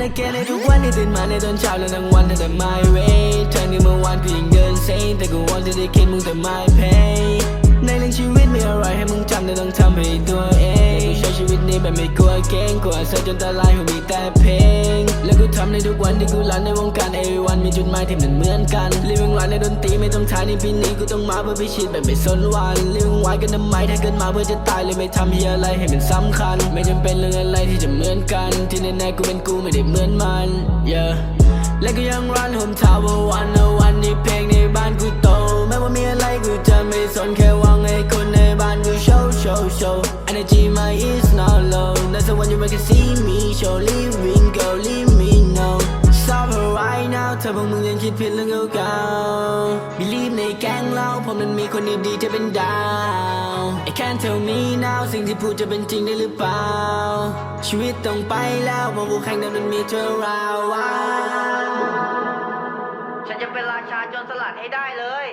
And again ในทุกวันที่ตื่นมาในตอนเช้าและทั้งวันเธอแต่ my way เธอนี่เมื่อวานพี่ยังเดินเซแต่ก็วันจะได้คิดมึงแต่ my pay ในเรื่องชีวิตมีอะไรให้มึงจำแต่ต้องทำให้ตัวเองกูใช้ชีวิตนี้แบบไม่กลัวเก่งกลัวเสียจนตาลายหัวมีแต่เพลง แล้วกูทำในทุกวันที่กูรันในวงการ everyone มีจุดหมายที่มันเหมือนกัน living life ในดนตรีไม่ต้องทายในปีนี้กูต้องมาเพื่อพิชิตแบบไม่สนวัน living life กันทำไมถ้าเกิดมาเพื่อจะตายเลยไม่ทำเฮียอะไรให้มันสำคัญ ไม่จำเป็นเรื่องอะไรที่จะเหมือนกัน ที่แน่ๆกูเป็นกูไม่ได้เหมือนมัน yeah และก็ยังรันผมท้าว่าวันนะวันนี้เพลงในบ้านกูโต ม้ว่ามีอะไรกูจะไม่สนแค่วังให้คนในบ้านกู show show show energy my is not low that's the one you can see me show living go leave me know stop her right now ถ้าพวกมึงยังคิดผิดเรื่องเก่าๆ believe ในแก๊งเราผมนั้นมีคนดีๆจะเป็นดาว I can't tell me now สิ่งที่พูดจะเป็นจริงได้หรือเปล่า ชีวิตต้องไปแล้วเพราะผู้แข่งนั้นมันมีเธอราวว้า ฉันจะเป็นราชาโจนสลัดให้ได้เลย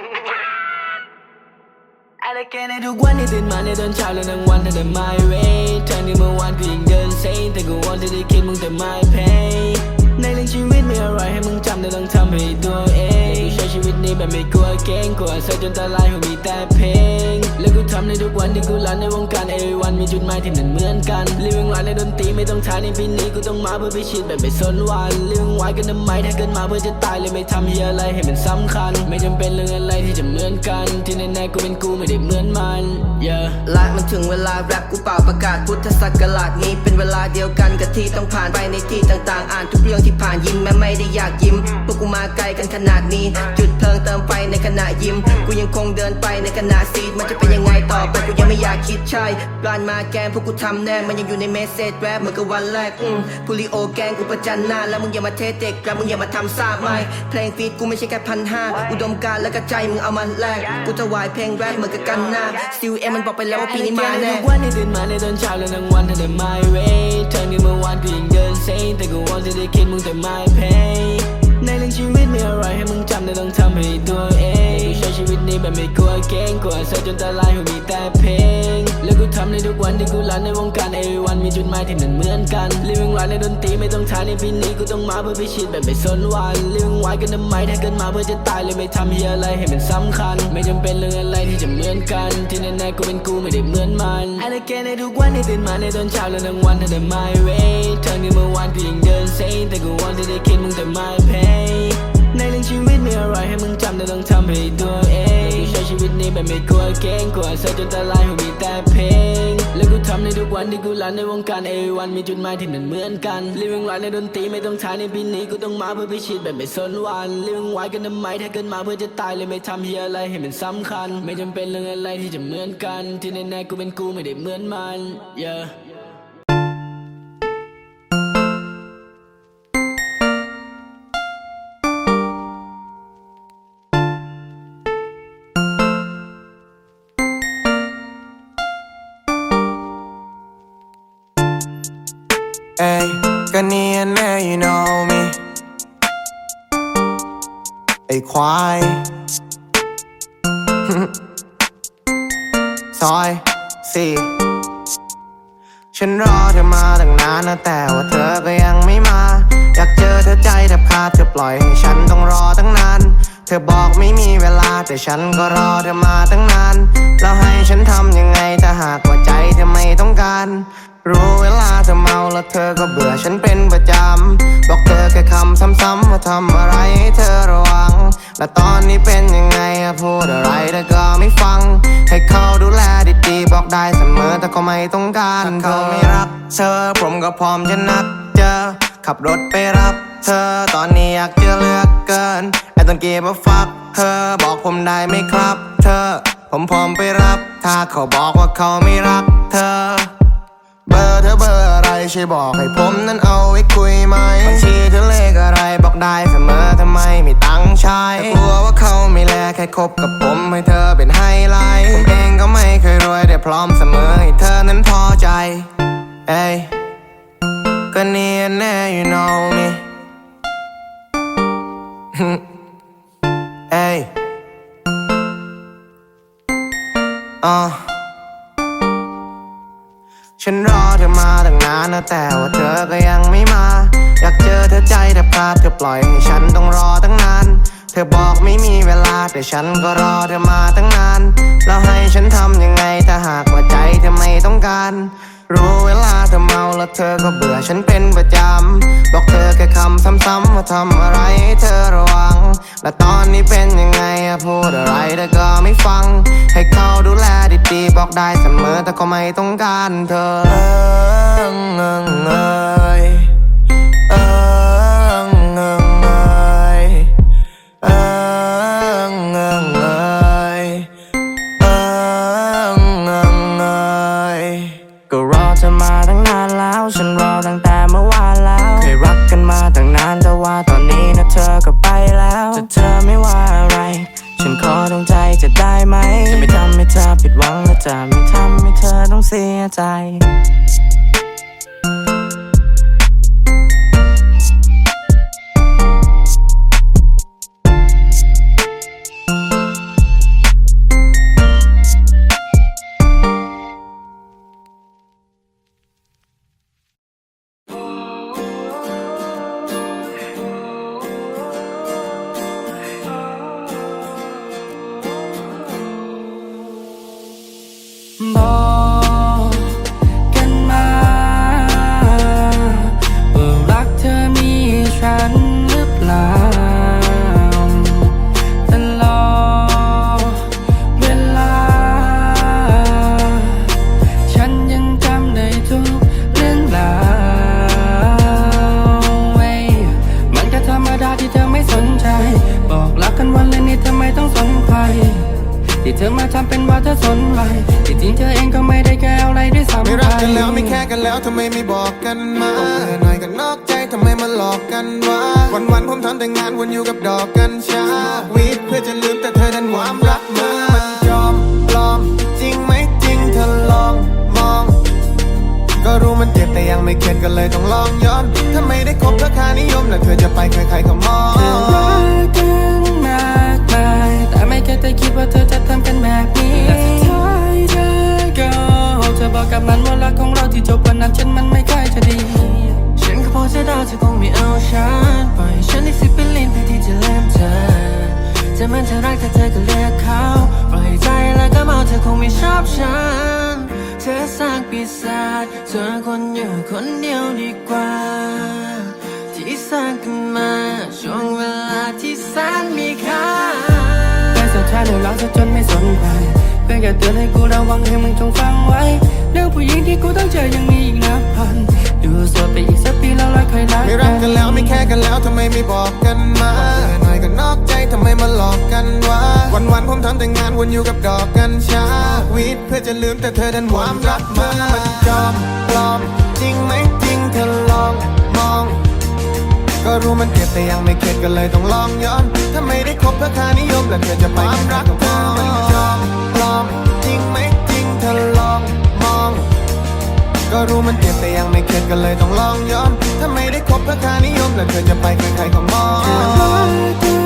And again ในทุกวันที่ตื่นมาในตอนเช้าและทั้งวันเธอแต่ my way เธอนี่เมื่อวานพี่ยังเดินเซแต่ก็วันจะได้คิดมึงแต่ my pay ในเรื่องชีวิตมีอะไรให้มึงจำแต่ต้องทำให้ตัวเองกูใช้ชีวิตนี้แบบไม่กลัวเก่งกลัวเสียจนตาลายหัวมีแต่เพลง แล้วกูทำในทุกวันที่กูรันในวงการ everyone มีจุดหมายที่มันเหมือนกัน living life ในดนตรีไม่ต้องทายในปีนี้กูต้องมาเพื่อพิชิตแบบไม่สนวัน living life กันทำไมถ้าเกิดมาเพื่อจะตายเลยไม่ทำเฮียอะไรให้มันสำคัญ ไม่จำเป็นเรื่องอะไรที่จะเหมือนกัน ที่แน่ๆกูเป็นกูไม่ได้เหมือนมัน yeah และมันถึงเวลาแรปกูเป่าประกาศพุทธศักราชนี้เป็นเวลาเดียวกันกับที่ต้องผ่านไปในที่ต่างๆ อ่านทุกเรื่องที่ผ่านยิ้มแม้ไม่ได้อยากยิ้มพวกกูมาไกลกันขนาดนี้ จุดเพลิงเติมไฟในขณะยิ้ม กูยังคงเดินไปในขณะซีดมันจะเป็นยังไงต่อ คิดใช่ร้านมาแกมพวกกูทำแน่ มันยังอยู่ในเมสเซจแรปเหมือนกับวันแรกอืมพูลิโอแกงกูประจันหน้า แล้วมึงอย่ามาเทเด็กแล้วมึงอย่ามาทำซาบไม่เพลงฟีดกูไม่ใช่แค่พันห้าอุดมการและก็ใจมึงเอามาแลกกูถวายเพลงแรปเหมือนกับกันหน้าซิลเอ็มมันบอกไปแล้วว่าปีนี้มาแน่ทุกวันที่ตื่นมาในตอนเช้าและทั้งวันเธอแต่ my way เธอนี่เมื่อวานพี่ยังเดินเซ็งแต่ก็วันจะได้คิดมึงแต่ my pay ในเรื่องชีวิตมีอะไรให้มึงจำแต่ต้องทำให้ตัวเองกูใช้ชีวิตนี้แบบไม่กลัวเก่งกลัวเสียจนตาลายหัวมีแต่เพลง แล้วกูทำในทุกวันที่กูรันในวงการ everyone มีจุดหมายที่เหมันเหมือนกัน living life ในดนตรีไม่ต้องทาในปีนี้กูต้องมาเพื่อพิชิตแบบไม่สนวัน living life กันทำไมถ้าเกิดมาเพื่อจะตายเลยไม่ทำเฮียอะไรให้มันสำคัญ ไม่จำเป็นเรื่องอะไรที่จะเหมือนกัน ที่แน่ๆกูเป็นกูไม่ได้เหมือนมัน And again ในทุกวันที่ตื่นมาในตอนเช้าและทั้งวันเธอแต่ my way เธอนี่เมื่อวานพี่ยังเดินเซแต่กูวันที่ได้คิดมึงแต่ my pay ในเรื่องชีวิตมีอะไรให้มึงจำแต่ต้องทำให้ตัวเองกูใช้ชีวิตนี้แบบไม่กลัวเก่งกลัวเสียจนตาลายหัวมีแต่เพลง แล้วกูทำในทุกวันที่กูรันในวงการ everyone มีจุดหมายที่มันเหมือนกัน living life ในดนตรีไม่ต้องทายในปีนี้กูต้องมาเพื่อพิชิตแบบไม่สนวัน living life กันทำไมถ้าเกิดมาเพื่อจะตายเลยไม่ทำเฮียอะไรให้มันสำคัญ ไม่จำเป็นเรื่องอะไรที่จะเหมือนกัน ที่แน่ๆกูเป็นกูไม่ได้เหมือนมัน yeah เอ้ยก็นียนแน่ you know me ไอ้ควายซอยสี่ฉันรอเธอมาตั้งนานนะแต่ว่าเธอก็ยังไม่มา อยากเจอเธอใจแทบขาดเธอปล่อยให้ฉันต้องรอตั้งนาน เธอบอกไม่มีเวลาแต่ฉันก็รอเธอมาตั้งนาน แล้วให้ฉันทำยังไงถ้าหากว่าใจเธอไม่ต้องการ รู้เวลาเธอเมาแล้วเธอก็เบื่อฉันเป็นประจำ บอกเธอแค่คำซ้ำๆว่าทำอะไรให้เธอระวัง และตอนนี้เป็นยังไงอะพูดอะไรเธอก็ไม่ฟัง ให้เขาดูแลดีๆบอกได้เสมอแต่เขาไม่ต้องการถ้าเขาไม่รัก เธอผมก็พร้อมจะนัดเจอขับรถไปรับ เธอตอนนี้อยากจะเลือกเกินไอ้ต้นเกียร์ฟักเธอบอกผมได้ไหมครับ เธอผมพร้อมไปรับ ถ้าเขาบอกว่าเขาไม่รัก เธอ เบอร์เธอเบอร์อะไรช่วยบอกให้ผมนั้นเอาไว้คุยไหมบัญชีเธอเลขอะไรบอกได้เสมอทำไมไม่ตั้งใช้กลัวว่าเขาไม่แลแค่คบกับผมให้เธอเป็นไฮไลท์ผมเองก็ไม่เคยรวยแต่พร้อมเสมอให้เธอนั้นพอใจ เอ้ยก็เนียนแน่ you know me เอ้ยอ่า ฉันรอเธอมาตั้งนานนะแต่ว่าเธอก็ยังไม่มา อยากเจอปล่อยให้ฉันต้องรอตั้งนาน เธอบอกไม่มีเวลาแต่ฉันก็รอเธอมาตั้งนาน แล้วให้ฉันทำยังไงถ้าหากว่าใจเธอไม่ต้องการ รู้เวลาเธอเมาแล้วเธอก็เบื่อฉันเป็นประจำ บอกเธอแค่คำซ้ำๆว่าทำอะไรให้เธอระวัง และตอนนี้เป็นยังไงพูดอะไรเธอก็ไม่ฟัง ให้เขาดูแลดีๆบอกได้เสมอแต่ก็ไม่ต้องการเธอ ตั้งแต่เมื่อวานแล้วเคยรักกันมาตั้งนานแต่ว่าตอนนี้นะเธอก็ไปแล้วจะเธอไม่ว่าอะไร ฉันขอตรงใจจะได้ไหมจะไม่ทำให้เธอผิดหวังและจะไม่ทำให้เธอต้องเสียใจ นว่าเธอสนใจที่จริงเธอเองก็ไม่ได้แก้อะไรด้วยซ้ำไม่ไปรักกันแล้วไม่แค่กันแล้วทำไมไม่บอกกันมาหน่อยก็นอกใจทำไมมาหลอกกันวะวันวันๆผมทำแต่งานวนอยู่กับดอกกัญชาวีดเพื่อจะลืมแต่เธอดันหวามรักมามันจอมปลอม จริงไหมจริงเธอลองมอง ก็รู้มันเจ็บแต่ยังไม่เข็ดก็เลยต้องลองย้อนถ้าไม่ได้คบเพื่อค่านิยมแล้วเธอจะไปใครๆก็มองรักกันมาก มายแต่ได้คิดว่าเธอจะทำกันแบบนี้และสุดท้ายเธอก็เธอบอกกับมันว่ารักของเราที่จบวันนั้นฉันมันไม่ค่อยจะดี ฉันก็พอจะเดาเธอคงไม่เอาฉันปล่อยฉันได้สิบเป็นลิ้นเพื่อที่จะลืมเธอจะมันเธอรักแต่เธอก็เลือกเขาปล่อยใจแล้วก็เมาเธอคงไม่ชอบฉัน เธอสร้างปีศาจเธอคนอยู่คนเดียวดีกว่า ที่สร้างขึ้นมาช่วงเวลาที่แสนมีค่า แต่สุดท้ายเราเราจะจนไม่สนใจเพียงแค่เตือนให้กูระวังให้มึงจงฟังไว้ เรื่องผู้หญิงที่กูต้องเจอยังมีอีกนับพันอยู่สดไปอีกสักปีแล้วเราค่อยรักไม่รักกันแล้วไม่แค่กันแล้วทำไมไม่บอกกันมาหน่อยก็นอกใจทำไมมาหลอกกันวะวันวันๆผมทำแต่งานวนอยู่กับดอกกัญชาวีดเพื่อจะลืมแต่เธอดันหวามรักมามันจอมปลอม จริงไหมจริงเธอลองมอง ก็รู้มันเก็บแต่ยังไม่เข็ดก็เลยต้องลองย้อนถ้าไม่ได้คบเพื่อค่านิยมแล้วเธอจะไปความรักเธอมันจอมปลอมจริงไหมจริงเธอลองมอง ก็รู้มันเก็บแต่ยังไม่เข็ดก็เลยต้องลองย้อนถ้าไม่ได้คบเพื่อค่านิยมแล้วเธอจะไปใครๆก็มอง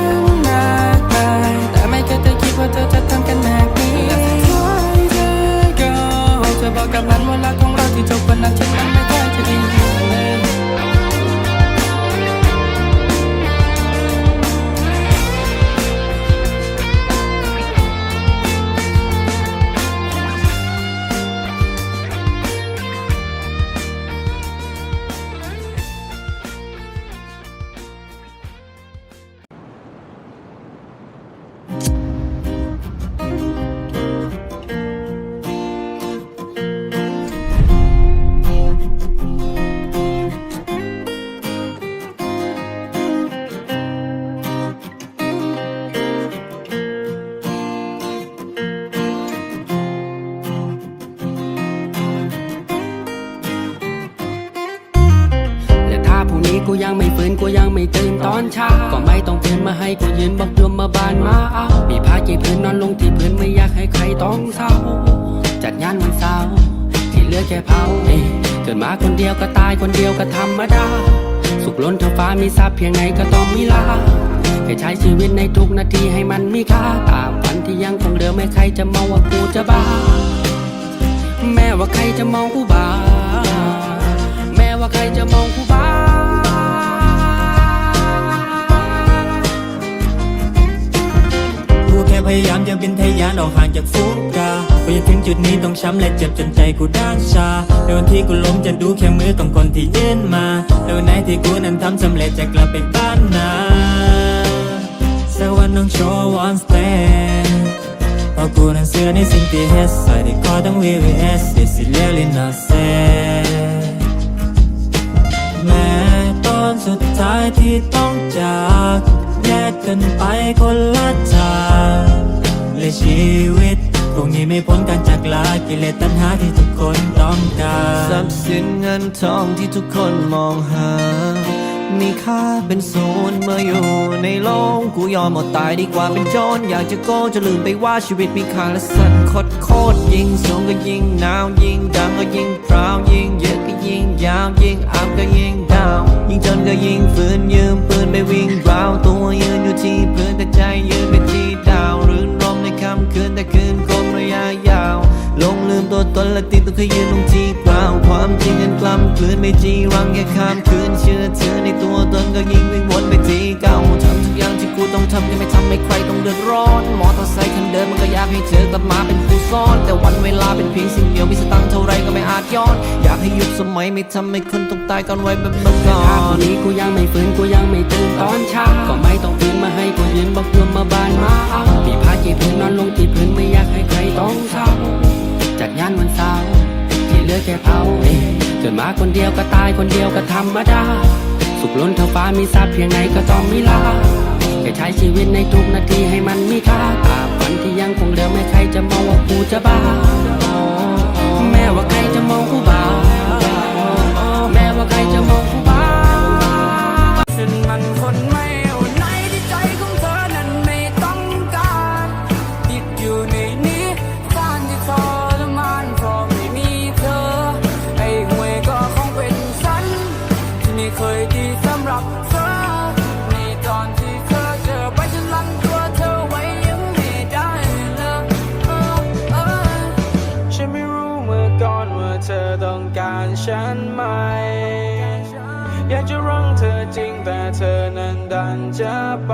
ก็ไม่ต้อนมาให้กูยืนบอกโยมมาบานมาเอามีผ้ากี่พื้นนอนลงที่พื้นไม่อยากให้ใครต้องเศร้า จัดงานวันเสาร์ที่เหลือแค่เผาเอ้ยเกิดมาคนเดียวก็ตายคนเดียวก็ธรรมดา สุขล้นเท่าฟ้ามีทรัพย์เพียงไหนก็ต้องมีลาแค่ใช้ชีวิตในทุกนาทีให้มันมีค่าตามฝันที่ยังคงเดิมไม่ใครจะมองว่ากูจะบ้า แม้ว่าใครจะมองกูบ้า แม้ว่าใครจะมองกูบ้า พยายามยังเป็นทยานออกห่างจากฟุกกาพอจะถึงจุดนี้ต้องช้ำและเจ็บจนใจกูด้านชาในวันที่กูล้มจะดูแค่มือต้องคนที่ยื่นมาในวันไหนที่กูนั้นทำสำเร็จจะกลับไปบ้านนาสักวันต้องโชว์ one stand เพราะกูนั้นเสื่อในสิ่งที่เฮสใส่ที่คอต้อง VVS This is really not sad แม้ตอนสุดท้ายที่ต้องจาก แยกกันไปคนละทางและชีวิตคงนี้ไม่พ้นการจากลากิเลสตัณหาที่ทุกคนต้องการทรัพย์สินเงินทองที่ทุกคนมองหา มีค่าเป็นศูนย์เมื่ออยู่ในโลกกูยอมอดตายดีกว่าเป็นโจรอยากจะโก้จะลืมไปว่าชีวิตมีค่าและสั่นโคตรโคตรยิ่งสูงก็ยิ่งหนาวยิ่งดังก็ยิ่งพราวยิ่งเยอะก็ยิ่งยาวยิ่งอัพก็ยิ่งดาวยิ่งจนก็ยิ่งฝืนยื และติดตัวเคยยืนลงที่กล่าวความจริงกันกล้ำกลืนไม่จีรังแค่ข้ามคืนเชื่อเธอในตัวตนก็ยิ่งวิ่งวนไปที่เก่าทำทุกอย่างที่กูต้องทำจะไม่ทำให้ใครต้องเดือดร้อนมอเตอร์ไซค์คันเดิมมันก็อยากให้เธอกลับมาเป็นผู้ซ่อน แต่วันเวลาเป็นเพียงสิ่งเดียวมีสตังค์เท่าไรก็ไม่อาจย้อน อยากให้ยุคสมัยไม่ทำให้คนต้องตายก่อนไว้แบบเมื่อก่อถ้าพรุ่นงนี้กูยังไม่ฟื้นกูยังไม่ตื่นตอนเช้าก็ไม่ต้องตื่นมาให้กูยืนบอกยมมาบานมามีผ้าจีพื้นนอนลงที่พื้นไม่อยากให้ใครต้องเศร้า จัดงานวันเสาร์ที่เหลือแค่เผาเองเกิดมาคนเดียวก็ตายคนเดียวก็ธรรมดา สุขล้นเท่าฟ้ามีทรัพย์เพียงไหนก็ต้องมีลาแค่ใช้ชีวิตในทุกนาทีให้มันมีค่าตาบวันที่ยังคงเดิมไม่ใครจะมองว่ากูจะบ้า แม้ว่าใครจะมองกูบ้า อก่อนว่าเธอต้องการฉันไหม อยากจะรังเธอจริงแต่เธอนั้นดันจะไป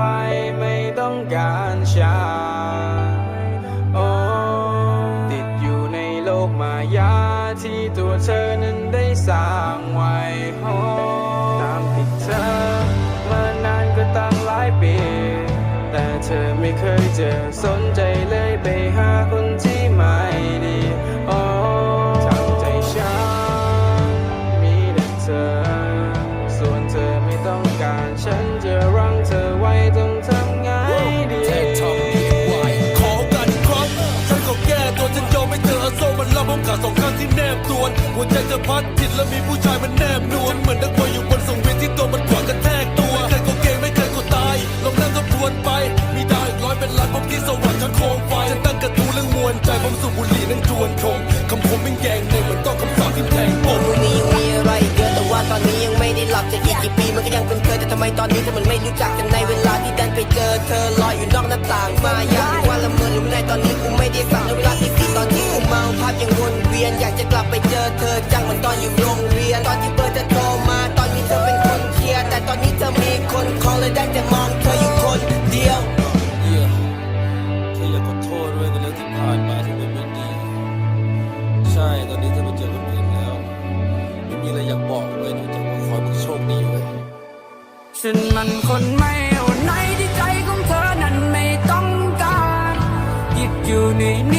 ไม่ต้องการฉันโอ้ติดอยู่ในโลกมายาที่ตัวเธอนั้นได้สร้างไว้โอ้ตามติดเธอมานานก็ตั้งหลายปี แต่เธอไม่เคยเจอสน พัดผิดแล้วมีผู้ชายมันแนบนวลเหมือนนักมวยอยู่บนสังเวียนที่ตัวมันขวางกระแทกตัวไม่เคยก็เกงไม่เคยก็ตายลองนั่งทบทวนไป มีดาวอีกร้อยเป็นล้านผมที่สว่างฉันโคมไฟฉันตั้งกระทู้เรื่องมวลใจผมสูบบุหรี่นั่งจวนคงคำผมเป็นแยงในเหมือนต้องคำสาปที่แทงปมนี้ยังมีอะไรเยอะแต่ว่าตอนนี้ยังไม่ได้หลับจะอีกกี่ปีมันก็ยังเป็นเคยแต่ทำไมตอนนี้เธอมันไม่รู้จักกันในเวลาที่ดันไปเจอเธอลอยอยู่นอกหน้าต่างมายาวันละเมอหรือในตอนนี้กูไม่ได้สั่งในเวลาที่สี่ตอนที่กูเมาภาพยังวน วียน อยากจะกลับไปเจอเธอจังเหมือนตอนอยู่โรงเรียน ตอนที่เบอร์จะโทรมา ตอนนี้เธอเป็นคนเคลียร์ แต่ตอนนี้เธอมีคนคอเลยได้แต่มองเธออยู่คนเดียวเยี่ยเธออยากขอโทษด้วยในเรื่องที่ผ่านมาที่มันไม่ดี ใช่ ตอนนี้เธอมาเจอคนอื่นแล้ว ไม่มีอะไรอยากบอกเลยนอกจากว่าขอให้มึงโชคดีเว้ยฉันมันคนไม่เอาไหนที่ใจของเธอนั้นไม่ต้องการติดอยู่ในนี้